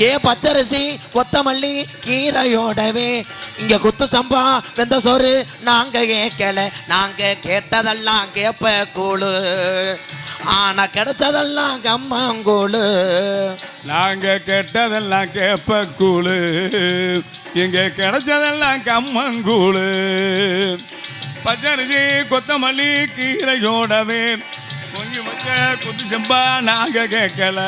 ஏ பச்சரிசி கொத்தமல்லி கீரையோடவே. இங்க குத்து சம்பா வெந்த சோறு நாங்க கேட்கல நாங்க கேட்டதெல்லாம் கேப்ப கூழு ஆனா கிடைச்சதெல்லாம் கம்மங்கூழு. நாங்க கேட்டதெல்லாம் கேப்ப கூழு இங்க கிடைச்சதெல்லாம் கம்மங்கூழு. பச்சரிசி கொத்தமல்லி கீரையோடவே. கொஞ்சம் வச்ச குத்து செம்பா நாங்க கேட்கல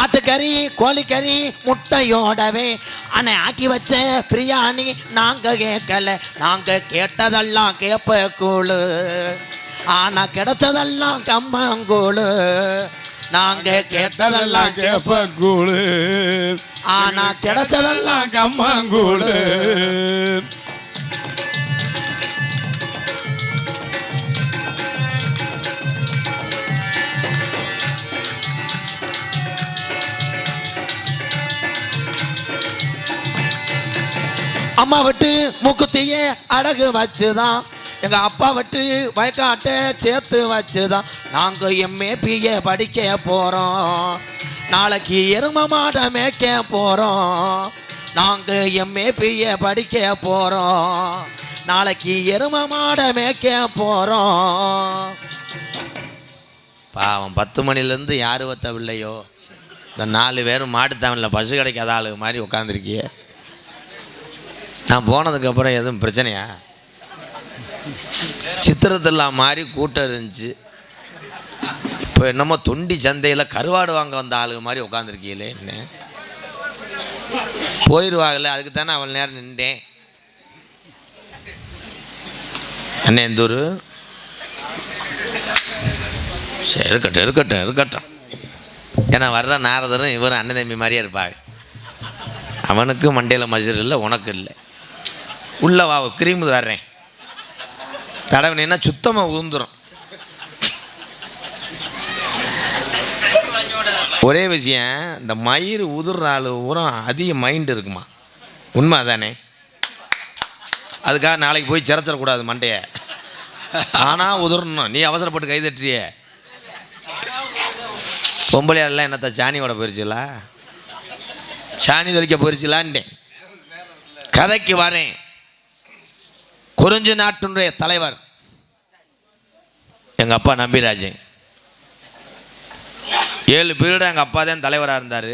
ஆட்டுக்கறி கோழிக்கறி முட்டையோடவே அன்னை ஆக்கி வச்ச பிரியாணி நாங்க கேட்கல. நாங்க கேட்டதெல்லாம் கேப்ப கூழு ஆனா கிடைச்சதெல்லாம் கம்மங்கூழு. நாங்க கேட்டதெல்லாம் கேப்ப கேப்ப கூழு ஆனா கிடைச்சதெல்லாம் கம்மங்கூழு. அம்மா விட்டு மூக்குத்திய அடகு வச்சுதான். எங்க அப்பா விட்டு வயக்காட்ட சேர்த்து வச்சுதான். நாங்க எம்ஏ பிஏ படிக்க போறோம். நாளைக்கு எரும மாட மேய்க்க போறோம். நாங்க எம்ஏ பிஏ படிக்க போறோம். நாளைக்கு எரும மாட மேய்க்க போறோம். பாவம் பத்து மணிலேருந்து யார் வத்தவில்லையோ இந்த நாலு பேரும் மாட்டுத்தாமலில் பசு கிடைக்காத ஆளு மாதிரி உட்காந்துருக்கியே நான் போனதுக்கப்புறம் எதுவும் பிரச்சனையா? சித்திரத்தெல்லாம் மாதிரி கூட்டம் இருந்துச்சு. இப்போ என்னமோ தொண்டி சந்தையில் கருவாடு வாங்க வந்த ஆளுங்க மாதிரி உட்காந்துருக்கீங்களே என்ன? போயிடுவாங்கல்ல அதுக்கு தானே அவள் நேரம் நின்றேன். அண்ணே எந்த ஊர்? சரி இருக்கட்டும் இருக்கட்டும் இருக்கட்டும். ஏன்னா வர்ற நாரதரும் இவரும் அண்ணன் தம்பி மாதிரியே இருப்பாங்க. அவனுக்கு மண்டையில் மஜர் இல்லை உனக்கு இல்லை. உள்ளே வா கிரீம் வர்றேன். தடவினா சுத்தமாக உந்துரும் ஒரே விஷயம் இந்த மயிர் உதிர்ற ஆள் உரம் அதிக மைண்ட் இருக்குமா? உண்மை அதானே அதுக்காக நாளைக்கு போய் சிறச்சிடக்கூடாது மண்டையை. ஆனால் உதிரணும். நீ அவசரப்பட்டு கை தட்டுறியே பொம்பளையாளெல்லாம் என்னத்த சாணியோட ஓட போயிருச்சுல? சாணி தெளிக்க போயிருச்சுலான்ட்டேன். கதைக்கு வரேன். குறிஞ்சி நாட்டினுடைய தலைவர். எங்க அப்பா நம்பிராஜன். ஏழு பீரியட் எங்கள் அப்பா தான் தலைவராக இருந்தார்.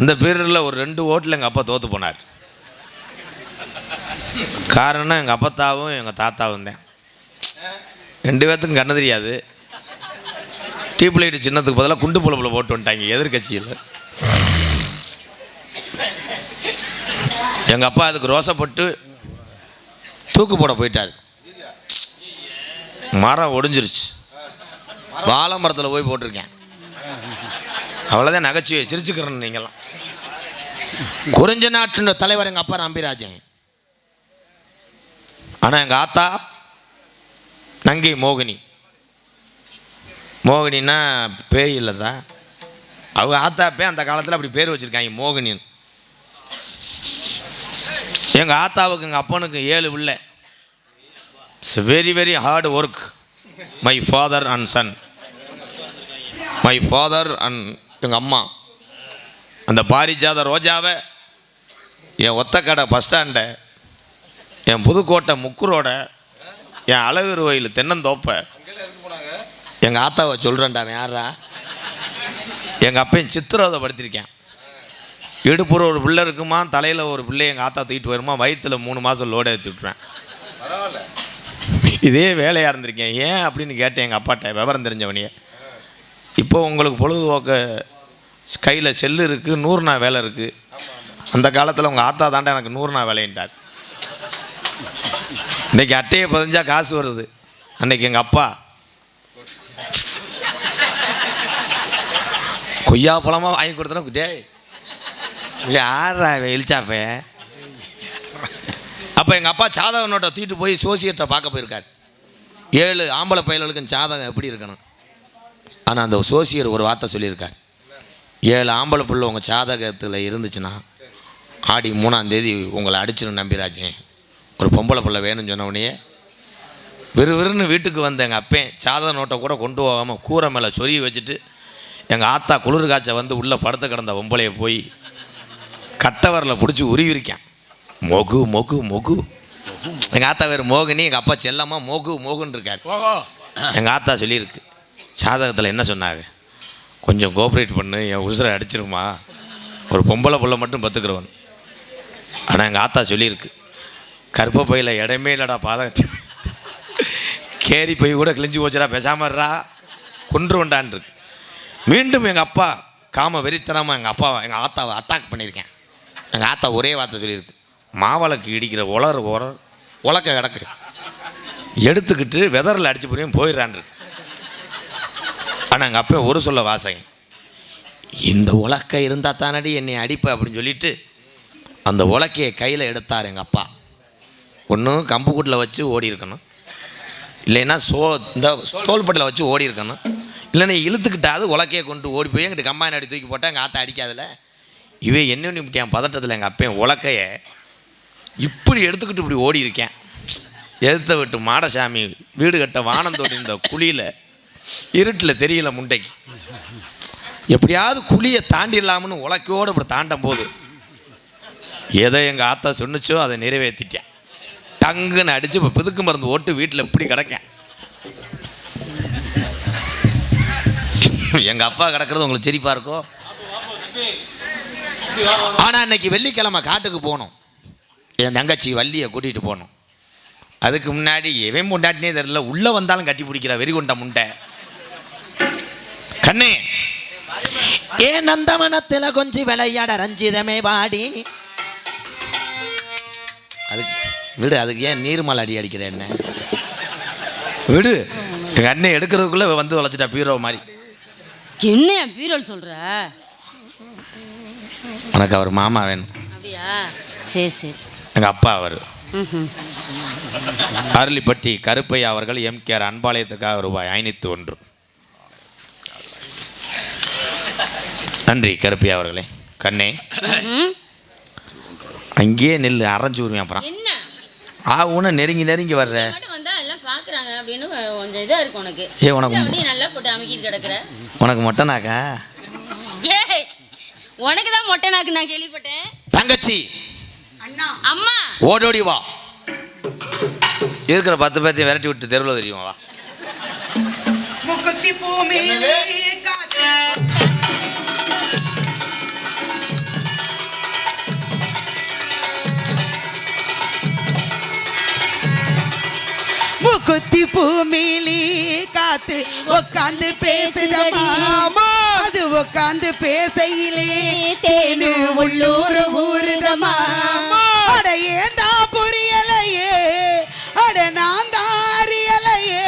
இந்த பீரியடில் ஒரு ரெண்டு ஓட்டில் எங்கள் அப்பா தோற்று போனார். காரணம் எங்கள் அப்பத்தாவும் எங்கள் தாத்தாவும் தான். ரெண்டு பேர்த்துக்கும் கண்ணு தெரியாது. டியூப் லைட் சின்னத்துக்கு பதிலாக குண்டு புலப்பில் போட்டு வந்துட்டாங்க எதிர்கட்சியில் எங்கள் அப்பா அதுக்கு ரோசப்பட்டு தூக்கு போட போயிட்டார். மரம் ஒடிஞ்சிருச்சு. வாழை மரத்தில் போய் போட்டிருக்கேன். அவ்வளோதான் நகைச்சுவை சிரிச்சுக்கிறேன் நீங்களாம் குறிஞ்ச நாட்டின் தலைவர் எங்கள் அப்பா நம்பிராஜன். ஆனால் எங்கள் ஆத்தா நங்கை மோகினி. மோகினின்னா பேய் இல்லை தான் அவங்க ஆத்தா பே அந்த காலத்தில் அப்படி பேர் வச்சுருக்காங்க மோகினின்னு. எங்கள் ஆத்தாவுக்கு எங்கள் அப்பனுக்கு ஏழு பிள்ளை. It's very very hard work my father and son my father and எங்கள் அம்மா. அந்த பாரிஜாத ரோஜாவை என் ஒத்தக்கடை பஸ் ஸ்டாண்டை என் புதுக்கோட்டை முக்குரோட என் அழகர் கோயில் தென்னந்தோப்பை. எங்கள் ஆத்தாவை சொல்கிறேன்டா யாரா எங்கள் அப்பையும் சித்திரவதைப்படுத்திருக்கேன் இடுப்புற ஒரு பிள்ளை இருக்குமா தலையில் ஒரு பிள்ளை எங்கள் ஆத்தா தூக்கிட்டு வருமா வயிற்றில் மூணு மாதம் லோடு ஏற்றி விட்ருவேன் இதே வேலையாக இருந்திருக்கேன் ஏன் அப்படின்னு கேட்டேன் எங்கள் அப்பாட்ட. விவரம் தெரிஞ்சவனையே இப்போ உங்களுக்கு பொழுதுபோக்க கையில் செல்லு இருக்குது நூறு நாள் வேலை இருக்குது அந்த காலத்தில் உங்கள் ஆத்தா தாண்டா எனக்கு நூறு நாள் வேலைன்ட்டார். இன்றைக்கி அட்டையை பதிஞ்சால் காசு வருது. அன்னைக்கு எங்கள் அப்பா கொய்யா பழமாக வாங்கி கொடுத்தனா டேய் யாரா எழுச்சாப்பே அப்போ எங்கள் அப்பா சாதகனோட நோட்டை தூக்கிட்டு போய் சோசியத்தை பார்க்க போயிருக்கார். ஏழு ஆம்பளை பயல்களுக்கும் ஜாதகம் எப்படி இருக்கணும்? ஆனால் அந்த சோசியர் ஒரு வார்த்தை சொல்லியிருக்கார். ஏழு ஆம்பளை பிள்ளை உங்கள் சாதகத்தில் இருந்துச்சுன்னா ஆடி மூணாம் தேதி உங்களை அடிச்சிடும் நம்பிராஜன் ஒரு பொம்பளை பிள்ளை வேணும்னு சொன்ன உடனே விறுவிறுன்னு வீட்டுக்கு வந்த எங்கள் அப்பேன் சாதக நோட்டை கூட கொண்டு போகாமல் கூரை மேலே சொருகி வச்சுட்டு எங்கள் ஆத்தா குளிர் காய்ச்ச வந்து உள்ளே படுத்து கிடந்த பொம்பளையை போய் கட்டவரில் பிடிச்சி உருவிருக்கேன் மொகு மொகு மொகு. எங்கள் ஆத்தா வேறு மோகினி எங்கள் அப்பா செல்லம்மா மோகு மோகுன்னு இருக்காரு. எங்கள் ஆத்தா சொல்லியிருக்கு. சாதகத்தில் என்ன சொன்னாங்க கொஞ்சம் கோஆப்ரேட் பண்ணு என் உசுரை அடிச்சிருமா. ஒரு பொம்பளை புள்ள மட்டும் பத்துக்கிறவன். ஆனால் எங்கள் ஆத்தா சொல்லியிருக்கு கருப்ப பையில் இடமே இல்லைடா பாதகத்து. கேரி பை கூட கிழிஞ்சு போச்சுடா பேசாமறா கொன்றுவண்டான் இருக்கு மீண்டும் எங்கள் அப்பா காம வெறித்தனமாக எங்கள் அப்பாவை எங்கள் ஆத்தாவை அட்டாக் பண்ணியிருக்கேன். எங்கள் ஆத்தா ஒரே வார்த்தை சொல்லியிருக்கு. மாவளக்கு இடிக்கிற உலர் உலர் உலக்க கிடக்கு. எடுத்துக்கிட்டு வெதரில் அடிச்சு போய் போயிடுறான் ஆனால் எங்கள் அப்போ ஒரு சொல்ல வாசகம். இந்த உலக்க இருந்தால் தானடி என்னை அடிப்ப அப்படின்னு சொல்லிட்டு அந்த உலக்கையை கையில் எடுத்தார் எங்கள் அப்பா. ஒன்றும் கம்புக்கூட்டில் வச்சு ஓடி இருக்கணும். இல்லைன்னா சோ இந்த தோல்பட்டில் வச்சு ஓடி இருக்கணும். இல்லைன்னா இழுத்துக்கிட்டாது உலக்கையை கொண்டு ஓடி போய் எங்கிட்ட கம்பாயின் அடி தூக்கி போட்டால் எங்கள் ஆத்தா அடிக்காதில்ல இவே என்ன பதட்டத்தில் எங்கள் அப்பையன் உலக்கையை இப்படி எடுத்துக்கிட்டு இப்படி ஓடி இருக்கேன். எதிர்த்த விட்டு மாடசாமி வீடு கட்ட வானந்தோடி இந்த குழியில் இருட்டில் தெரியல முண்டைக்கு. எப்படியாவது குழியை தாண்டிடலாம்னு உலக்கையோடு இப்படி தாண்டும் போது எதை எங்கள் ஆத்தா சொன்னுச்சோ அதை நிறைவேற்றிட்டேன் டங்குன்னு அடித்து இப்போ பிதுக்கு மருந்து ஓட்டு வீட்டில் இப்படி கிடக்கேன். எங்கள் அப்பா கிடக்கிறது உங்களுக்கு சிரிப்பாக இருக்கோ? ஆனால் இன்னைக்கு வெள்ளிக்கிழமை காட்டுக்கு போகணும். என் தங்கச்சி வள்ளியை கூட்டிகிட்டு போகணும் அதுக்கு முன்னாடி எவன் முண்டாட்டினே தெரியல உள்ளே வந்தாலும் கட்டி பிடிக்கிற வெறிகுண்ட முண்டை. கண்ணே. ஏ நந்தவனத்தில் கொஞ்சம் விளையாட ரஞ்சிதமே வாடி? அதுக்கு விடு அதுக்கு ஏன் நீர்மலை அடி அடிக்கிற என்ன? விடு. எங்கள் அண்ணன் எடுக்கிறதுக்குள்ளே வந்து தொலைச்சிட்டா பீரோ மாதிரி. என்ன பீரோல் சொல்ற? உனக்கு அவர் மாமா வேணும். அப்படியா? சரி சரி. எங்கள் அப்பா அவர். அரளிப்பட்டி கருப்பையா அவர்கள் எம்கேஆர் அன்பாலயத்துக்காக ரூபாய் ஐநூற்றி ஒன்று. நன்றி கருப்பையா அவர்களே. கண்ணே. அங்கேயே நெல் அரைஞ்சு விடுவேன் அப்புறம். ஆ உன நெருங்கி நெருங்கி வர்ற. ஏ உனக்கு உனக்கு மொட்டைனாக்கா? உனக்கு தான் மொட்டை நாக்கு நான் கேள்விப்பட்டேன். தங்கச்சி. அம்மா. ஓடோடி வா. இருக்கிற பத்து பேர்த்தையும் விரட்டி விட்டு தெருவில் தெரியுமா வா. முக்குத்தி பூமியிலே காத்து முக்குத்தி பூமியிலே காத்து உட்காந்து பேசுதம்மா. அது உட்காந்து பேசையிலே தேனு உள்ளூர் ஊருதம்மா. அட ஏந்தா புரியலையே? அட நான் தான் அறியலையே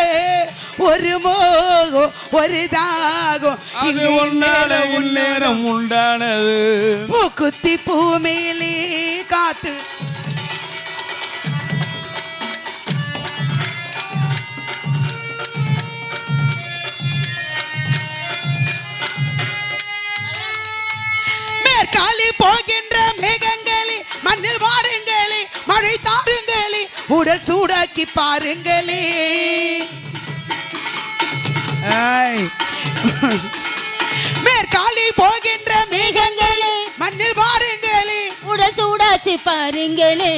ஒரு மோகம் ஒரு தாகம். அது உன்னால உன்னேரம் உண்டானது. பூக்குத்தி பூமியிலே காத்து. மேற்காலி போகின்ற உடல் சூடாக்கி பாருங்களே. மேற்காலி போகின்ற மேகங்களே மண்ணில் வாருங்களே. உடல் சூடாச்சு பாருங்களே.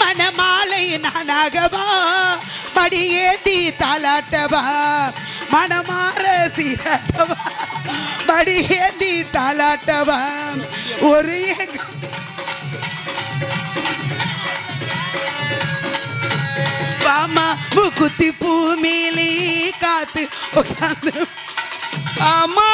மணமாலை நானாகவா மடியேந்தி தாலாட்டவா மணமாற சீராட்டவா மடியேந்தி தாலாட்டவா ஒரு ஏக்கம் வாமா முக்குத்தி பூமியிலே காத்து உட்காந்து ஆமா.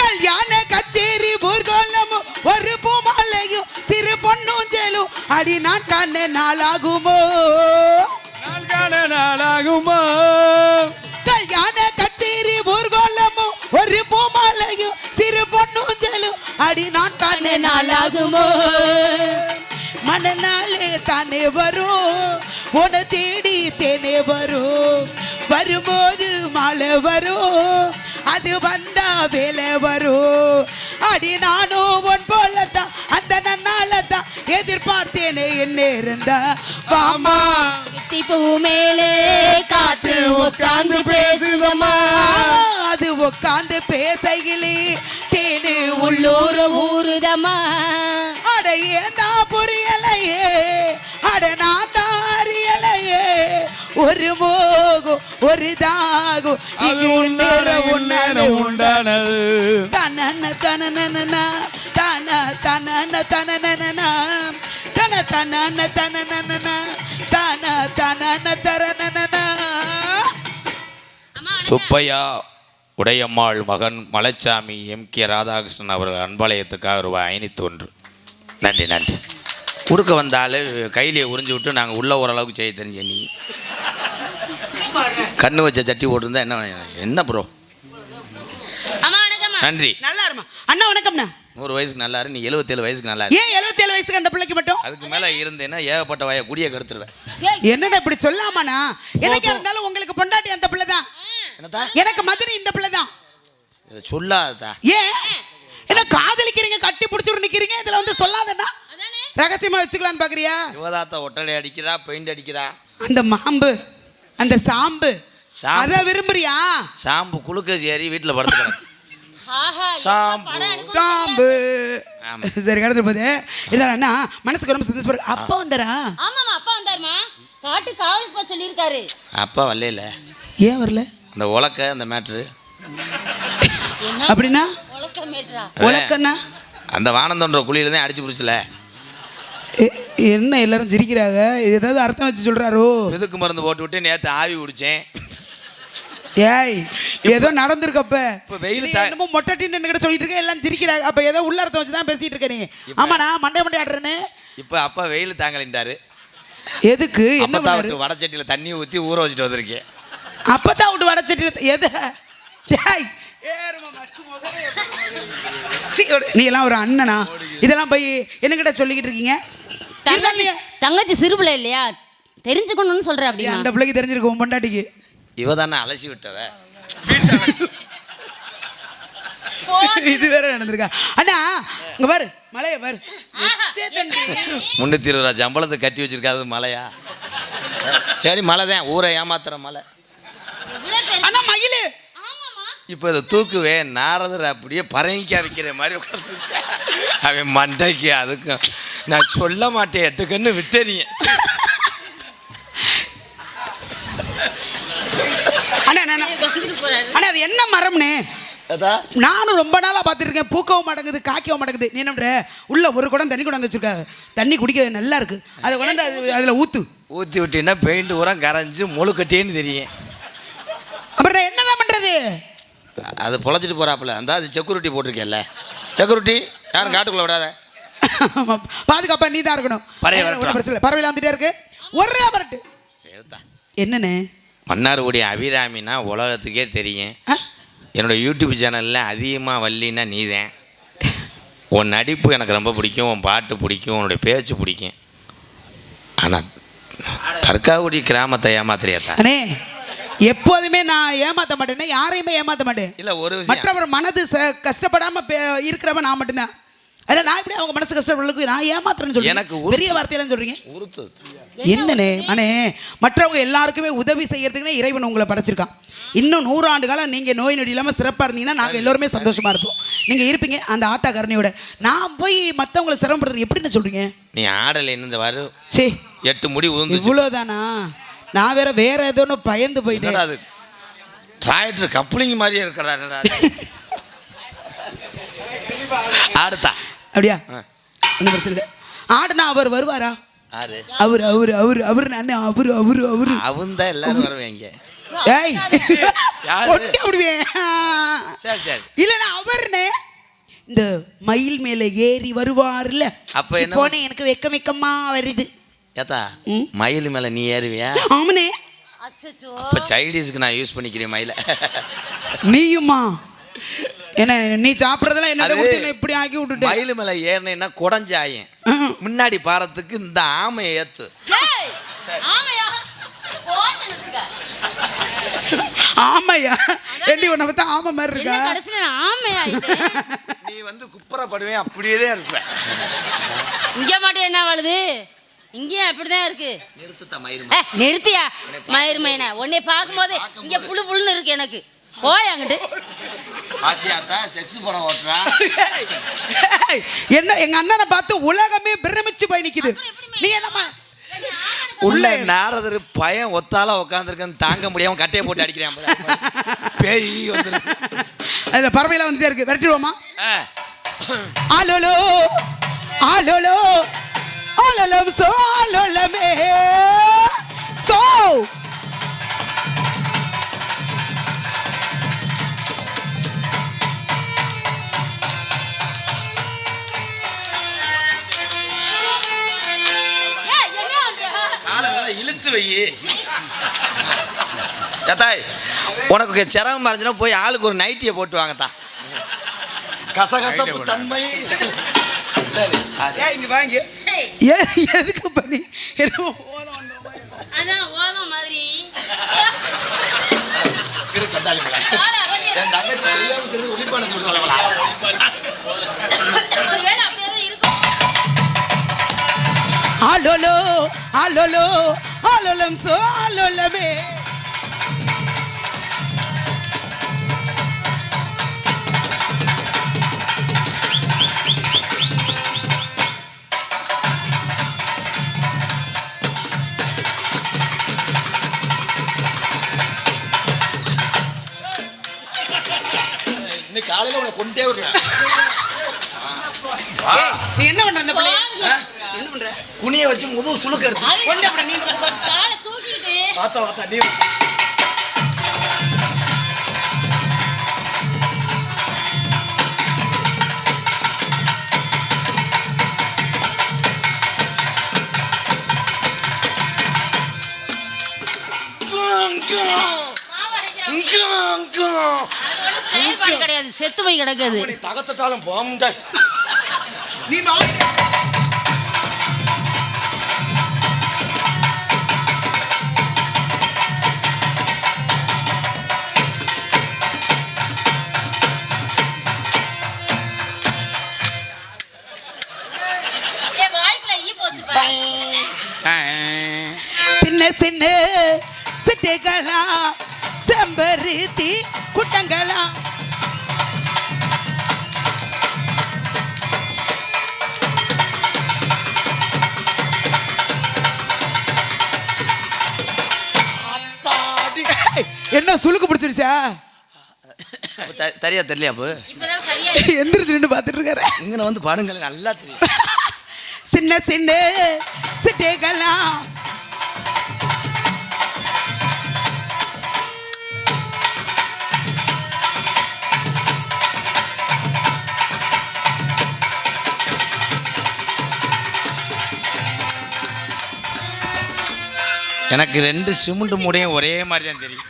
கல்யாண கச்சேரி ஊர்கோலமும் ஒரு பூமாலையும் சிறு பொன்னூஞ்சலும் அடி நான் காண நாளாகுமோ? நாளாகுமா? கல்யாண கச்சேரி ஊர்கோலமும் ஒரு அடி நான் காண நாளாகுமோ? மனநாளே தானே வரும். உன தேடி தேனே வரும். வரும்போது மழை வரும். அது வந்தா வேலை வரும். அடி நானும் உன் போலத்தான் அந்த என்ன இருந்தா வாமா. கிட்டி பூ மேலே காத்து உட்கார்ந்து பேசுதம்மா அது உட்காந்து பேசையிலே. தேனு உள்ளூர ஊருதம்மா. அட ஏதா புரியலையே அட நான் தான் அறியலையே. ஒரு மோகம் ஒரு தாகம். நேரம் உன்னால உன்னால உண்டானது. தனன தனனனா தன தனன தனனனா தன தனன தனனனா தன தனன தரனனா சுப்பையா உடையம்மாள் மகன் மலைச்சாமி எம். கே. ராதாகிருஷ்ணன் அவர்கள் அன்பாலயத்துக்காக ரூபாய் ஐநூற்றி ஒன்று. நன்றி நன்றி. கொடுக்க வந்தால் கையிலே உறிஞ்சு விட்டு நாங்கள் உள்ள ஓரளவுக்கு செய்ய தெரிஞ்ச நீ. கண்ணு வச்ச சட்டி போட்டிருந்தா என்ன என்ன ப்ரோ நன்றி. நல்லா இருமா அண்ணா வணக்கம்ண்ணா. நூறு வயசுக்கு நல்லா நீ எழுபத்தேழு வயசுக்கு நல்லா இரு ஏன் எழுபத்தேழு வயசுக்கு அந்த பிள்ளைக்கு மட்டும்? அதுக்கு மேலே இருந்தேன்னா ஏகப்பட்ட வய குடியை கெடுத்துருவேன். என்னடா இப்படி சொல்லாமாண்ணா? எனக்கு இருந்தாலும் உங்களுக்கு பொண்டாட்டி அந்த பிள்ளை தான். எனக்கு மதுரை இந்த பிள்ளை தான் சொல்லாததா? ஏன்? என்ன காதலிக்கிறீங்க கட்டி பிடிச்சிட்டு நிக்கிறீங்க? இதுல வந்து சொல்லாதண்ணா அதானே? ரகசியமா வச்சுக்கலான்னு பாக்குறியா? யுவதாத்த ஒட்டடை அடிக்கிறா பெயிண்ட் அடிக்கிறா? அந்த மாம்பு அந்த சாம்பு. சாம்பு. அத விரும்புறியா? ஷாம்பு குளுக்கோஸ் ஏறி வீட்டில் படுத்துக்கிறேன். சாம்பு. சாம்பு. சரி போகுது. இதெல்லாம் என்ன மனசுக்கு ரொம்ப சந்தோஷம். அப்பா வந்துடா ஆமாம்மா அப்பா வந்தாருமா காட்டு காவலுக்கு போக சொல்லியிருக்காரு. அப்பா வரல. ஏன் வரல? அந்த உலக்க அந்த மேட்ரு அப்படின்னா? உலக்க மேட்ரா உலக்கண்ணா அந்த வானந்தோன்ற குழியில தான் அடிச்சு பிடிச்சல. எ- என்ன எல்லாரும் சிரிக்கிறாங்க? இது ஏதாவது அர்த்தம் வச்சு சொல்றாரோ? இதுக்கு மருந்து போட்டு விட்டு நேற்று ஆவி குடிச்சேன். ஏய் ஏதோ நடந்திருக்கப்ப. இப்ப வெயில் என்னமோ மொட்டை டீன்னு கிட்ட சொல்லிட்டு இருக்க எல்லாம் சிரிக்கிறாங்க. அப்ப ஏதோ உள்ள அர்த்தம் வச்சு தான் பேசிட்டு இருக்க நீ. ஆமாண்ணா மண்டை மண்டை ஆடுறேன்னு. இப்போ அப்பா வெயில் தாங்கலின்றாரு எதுக்கு? என்ன வடச்சட்டியில் தண்ணி ஊற்றி ஊற வச்சுட்டு வந்திருக்கேன். அப்பதான் விட்டு வடச்சட்டி எது? நீ எல்லாம் ஒரு அண்ணனா? இதெல்லாம் போய் என்னகிட்ட சொல்லிக்கிட்டு இருக்கீங்க? தங்கச்சி சிறுபிள்ளை இல்லையா? தெரிஞ்சுக்கணும்னு சொல்றேன் ஏன் அப்படின்னா. அந்த பிள்ளைக்கு தெரிஞ்சிருக்கு உன் பொண்டாட்டிக்கு. இவ தானே அலசி விட்டவ. இது வேற நடந்திருக்கா. அண்ணா இங்க பாரு மலைய பாரு. முன்னூற்றி இருபது ரூபா சம்பளத்தை கட்டி வச்சிருக்காது மலையா? சரி மலை தான் ஊரை ஏமாத்துற மலை. அண்ணா மயிலு. இப்போ இதை தூக்குவேன் நாரதர் அப்படியே பரங்கிக்கா வைக்கிற மாதிரி அவன் மண்டைக்கு அதுக்கும் நான் சொல்ல மாட்டேன் எட்டு கண்ணு விட்டறீங்க. அண்ணா அது என்ன மரம்னே? அதா நானும் ரொம்ப நாளாக பார்த்துருக்கேன். பூக்கவும் மாட்டேங்குது காய்க்கவும் மாட்டேங்குது. நீ என்ன? உள்ள ஒரு குடம் தண்ணி கொண்டாந்து வச்சிருக்காங்க தண்ணி குடிக்க நல்லா இருக்கு. அதை கொண்டாந்து அது- அதுல ஊத்து. ஊற்றி விட்டீங்கன்னா பெயிண்ட் உரம் கரைஞ்சி முழுக்கட்டேன்னு தெரியும். அப்புறம் நான் என்னதான் பண்றது? அது பொழைச்சிட்டு போறாப்புல. அந்த அது செக்யூரிட்டி போட்டிருக்கேன்ல. செக்யூரிட்டி யாரும் காட்டுக்குள்ள விடாத. ஆமா, பாதுகாப்பா நீ தான் இருக்கணும் பறவை பறவையில் வந்துட்டே இருக்கு. ஒரே எடுத்தா என்னண்ணே மன்னார்குடி அபிராமினா உலகத்துக்கே தெரியும்? என்னோட யூடியூப் சேனலில் அதிகமாக வள்ளினா நீதான். உன் நடிப்பு எனக்கு ரொம்ப பிடிக்கும். உன் பாட்டு பிடிக்கும். உன்னுடைய பேச்சு பிடிக்கும். ஆனால் தற்காவுடி கிராமத்தை ஏமாத்திரியாத்தா எப்போதுமே நான் ஏமாத்த மாட்டேனே யாரையுமே ஏமாத்த மாட்டேன். இல்லை ஒரு விஷயம். மற்றவர் மனது ச- கஷ்டப்படாம இருக்கிறவன் நான் மட்டும்தான். அதில் நான் எப்படி அவங்க மனசு கஷ்டப்படுறதுக்கு நான் ஏமாத்துறேன்னு சொல்றேன் எனக்கு பெரிய வார்த்தையெல்லாம் சொல்றீங்க? என்னண்ணே அண்ணே மற்றவங்க எல்லாருக்குமே உதவி செய்யறதுக்குனே இறைவன் உங்களை படைச்சிருக்கான். இன்னும் நூறாண்டு காலம் நீங்கள் நோய் நொடி இல்லாமல் சிறப்பாக இருந்தீங்கன்னா நாங்கள் எல்லோருமே சந்தோஷமா இருப்போம். நீங்கள் இருப்பீங்க அந்த ஆத்தா கருணையோட. நான் போய் மற்றவங்களை சிரமப்படுறது எப்படின்னு சொல்றீங்க? நீ ஆடலை இந்த வாரு. சே எட்டு முடி இவ்வளோதானா நான் வேற வேற ஏதோ பயந்து போயிட்டேன். அது? டிராக்டர் கப்ளிங் மாதிரியே இருக்கடா? ஆடுத்தா அப்படியா. ஒன்றும் பிரச்சனை இல்லை. ஆடுனா அவர் வருவாரா? அவர் அவர் அவர் அவர் அண்ணன் அவர் அவர் அவர். அவன் தான் எல்லாரும் வருவாங்க ஏய் சரி சரி. இல்லைண்ணா அவர்னே இந்த மயில் மேல ஏறி வருவார்ல. அப்ப என்ன? போனே எனக்கு வெக்க வெக்கமா வருது. ஏத்தா. மயில் மேலே நீ ஏறுவியா? ஆமனே அச்சச்சோ. இப்போ சைல்டிஸ்க்கு நான் யூஸ் பண்ணிக்கிறேன் மயில. நீயுமா என்ன நீ சாப்பிட்றதெல்லாம் என்ன இப்படி ஆக்கி விட்டுட்டேன் மயில் மேலே ஏறினேன்னா குடஞ்சாயும். முன்னாடி பாரத்துக்கு இந்த ஆமையை ஏத்து. ஏய் ஆமையா? ஏண்டி உன்னை பார்த்தா ஆமை மாதிரி இருக்கா? ஆமையா நீ வந்து குப்புறப்படுவேன் அப்படியே தான் இருப்ப. இங்க மாட்டே என்ன வாழுது? இங்கேயும் அப்படிதான் இருக்கு. நிறுத்தியா? மயிர் மைனா உன்னை பார்க்கும்போது இங்க புழு புழுன்னு இருக்கு எனக்கு. போய் அங்கிட்டு? பாத்தியாத்தா செக்ஸ் படம் ஓட்டுறா? என்ன எங்க அண்ணனை பார்த்து உலகமே பிரமிச்சு போய் நிக்குது. நீ என்னம்மா? உள்ள நாரதர் பையன் ஒத்தால உட்காந்துருக்கன்னு தாங்க முடியாம கட்டையை போட்டு அடிக்கிறேன். பேய் வந்துரு. அதுல பறவைலாம் வந்துட்டே இருக்கு. விரட்டிடுவோமா. ஆலோலோ ஆலோலோ. சோ ஏய், என்ன பண்ற? காலை நல்லா இழுச்சு வை. ஏத்தாய் உனக்கு சிரமம் மறைஞ்சுனா போய் ஆளுக்கு ஒரு நைட்டியை போட்டு வாங்கத்தா கசகசப்பு தன்மை. சரி இங்க வாங்க. ஏ எதுக்கு பண்ணி என்னமோ மாதிரி. அதான் ஓதம் மாதிரி ஆலோலோ ஆலோலோ ஆலோலம் சோ ஆலோலமே காலையில உனக்கு கொண்டே விடுறேன். நீ என்ன பண்ற அந்த பிள்ளைய. என்ன பண்ற? குனிய வச்சு முதுகு சுளுக்கு எடுத்து. கொண்டு நீ பார்த்தா பார்த்தா நீ செயல்பாடு கிடையாது செத்து போய் கிடக்குது நீ தகத்தட்டாலும் போம்டா. நீ சின்ன சின்ன சிட்டைகளா செம்பருத்தி குட்டங்களா என்ன சுளுக்கு பிடிச்சிருச்சா தெரியா தெரியலையா அப்போ? இப்பதான் சரியா எந்திரிச்சு நின்று பார்த்துட்டு இருக்காரு இங்கே வந்து பாடுங்கள் நல்லா தெரியும். சின்ன சின்ன சிட்டைகளா எனக்கு ரெண்டு சிமெண்ட் மூடையும் ஒரே மாதிரி தான் தெரியும்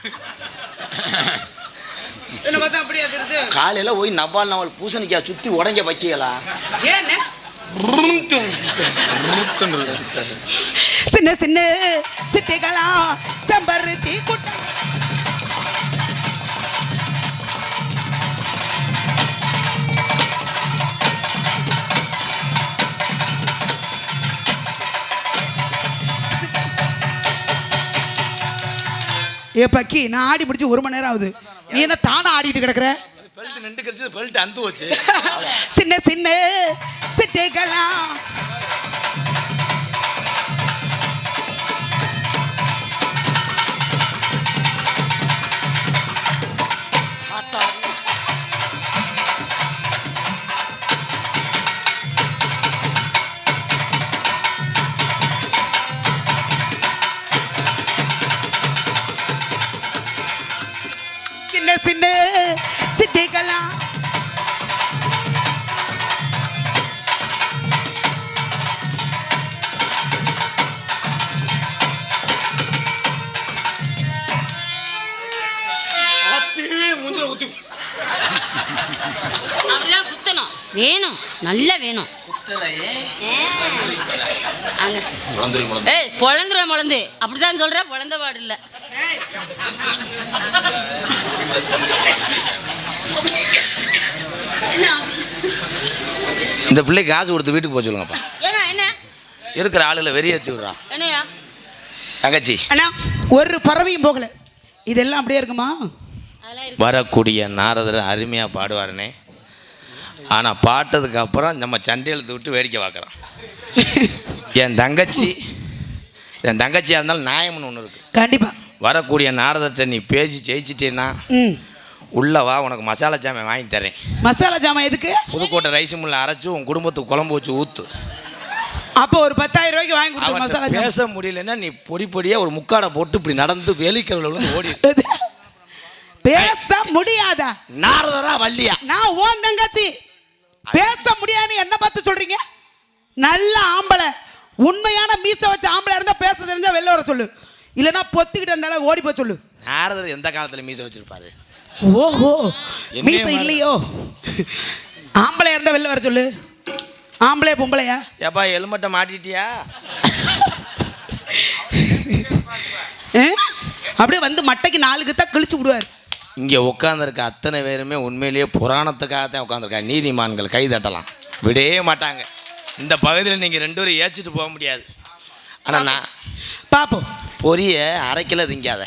என்ன பார்த்தா அப்படியே தெரியுது காலையில் போய் நவால் நவால் பூசணிக்காய் சுற்றி உடங்க வைக்கலாம் சின்ன சின்ன சிட்டைகளா செம்பருத்தி குட்டம் ஏ பக்கி நான் ஆடி பிடிச்சி ஒரு மணி நேரம் ஆகுது. நீ என்ன தானா ஆடிட்டு கிடக்குற? பெல்ட் நின்று கழிச்சு பெல்ட் அந்து வச்சு சின்ன சின்ன சிட்டைகளா மூஞ்சில ஊத்தி அப்படிதான் குத்தணும். வேணும். நல்லா வேணும். ஏய் பொழந்துருவேன் பொழந்து. அப்படிதான் சொல்ற பொழந்த பாடு இல்ல. என்ன? இந்த பிள்ளைக்கு காசு கொடுத்து வீட்டுக்கு போக சொல்லுங்கப்பா. என்ன? இருக்கிற ஆளுல வெறியேற்றி விடுறான். என்னையா? தங்கச்சி. அண்ணா ஒரு பறவையும் போகல. இதெல்லாம் அப்படியே இருக்குமா? வரக்கூடிய நாரதர் அருமையாக பாடுவாருனே. ஆனால் பாட்டதுக்கு அப்புறம் நம்ம சண்டை எழுத்து விட்டு வேடிக்கை பார்க்குறோம் என் தங்கச்சி என் தங்கச்சியாக இருந்தாலும் நியாயம்னு ஒன்று இருக்குது கண்டிப்பா. வரக்கூடிய நாரதர்கிட்ட நீ பேசி ஜெயிச்சிட்டேன்னா ம். உள்ள வா உனக்கு மசாலா ஜாமான் வாங்கி தரேன். மசாலா ஜாமான் எதுக்கு? புதுக்கோட்டை ரைஸ் மில்ல அரைச்சு உன் குடும்பத்துக்கு குழம்பு வச்சு ஊற்று அப்போ ஒரு பத்தாயிரம் ரூபாய்க்கு வாங்கி கொடுத்து மசாலா பேச முடியலன்னா நீ பொடி பொடியாக ஒரு முக்காடை போட்டு இப்படி நடந்து வெளிக்கிறவள வந்து ஓடி பேச முடியாதா. நாரதரா வள்ளியா. நான் ஓன் தங்கச்சி. பேச முடியாதுன்னு என்ன பார்த்து சொல்றீங்க? நல்ல ஆம்பளை. உண்மையான மீச வச்ச ஆம்பளை இருந்தா பேச தெரிஞ்சா வெளில வர சொல்லு. இல்லைன்னா பொத்திக்கிட்டு இருந்தாலும் ஓடி போய் சொல்லு. நாரதர் எந்த காலத்தில் மீசை வச்சிருப்பாரு? ஓஹோ. மீச இல்லையோ? ஆம்பளை இருந்தா வெளில வர சொல்லு. ஆம்பளை பொம்பளையா? ஏப்பா எலுமட்டை மாட்டிட்டியா? அப்படியே வந்து மட்டைக்கு நாலுக்கு தான் கிழிச்சு விடுவார். இங்கே உட்காந்துருக்க அத்தனை பேருமே உண்மையிலேயே புராணத்துக்காக தான் உட்காந்துருக்காங்க நீதிமான்கள் கை தட்டலாம். விடவே மாட்டாங்க. இந்த பகுதியில் நீங்கள் ரெண்டு பேரும் ஏச்சிட்டு போக முடியாது. ஆனால் நான் பாப்போம். பொரிய அரை கிலோ திங்காத.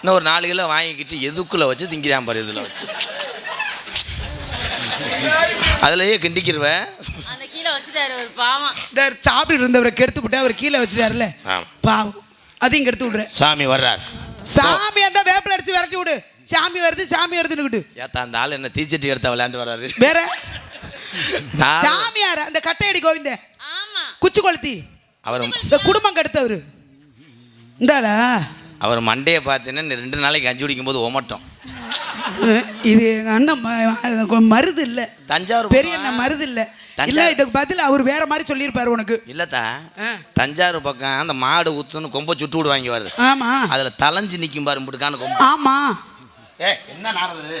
இன்னும் ஒரு நாலு கிலோ வாங்கிக்கிட்டு எதுக்குள்ளே வச்சு திங்கிறான் பாரு இதில் வச்சு. அதுலயே கிண்டிக்கிருவேன். அந்த கீழே வச்சுட்டாரு ஒரு பாவம். சாப்பிட்டு இருந்தவரை கெடுத்து விட்டு அவர் கீழே வச்சுட்டாருல பாவம். அதையும் கெடுத்து விடுறேன். சாமி வர்றார். சாமி அந்த வேப்பில அடிச்சு விரட்டி விடு. சாமி வருது சாமி வருதுன்னு ஏத்தா அந்த ஆள் என்ன தீச்சட்டி எடுத்த விளையாண்டு வர்றாரு வேற? நான் சாமியார் அந்த கட்டையடி கோவிந்த. ஆமா. குச்சி கொளுத்தி அவர் இந்த குடும்பம் கெடுத்தவர். இந்தாடா அவர் மண்டையை பார்த்தீங்கன்னா இந்த ரெண்டு நாளைக்கு கஞ்சி குடிக்கும்போது ஒமட்டும் அஹ், இது எங்க அண்ணன் மருது இல்ல. தஞ்சாவூர் பெரிய அண்ணன் மருது இல்ல. இல்ல இதுக்கு பதில் அவர் வேற மாதிரி சொல்லியிருப்பாரு உனக்கு. இல்லத்தா. தஞ்சாவூர் பக்கம் அந்த மாடு ஊத்துன்னு கொம்ப சுட்டு விடுவாங்க வாரு ஆமா. அதுல தலைஞ்சு நிக்கும் பாரு முடுக்கான கொம்பு. ஆமா. ஏ என்ன நாடுது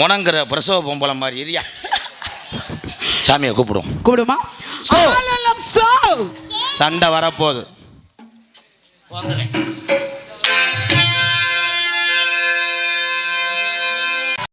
முனங்கிற பிரசவ பொம்பளை மாதிரி இரியா. சாமியை கூப்பிடும்? கூப்பிடுமா சண்டை வரப்போகுது.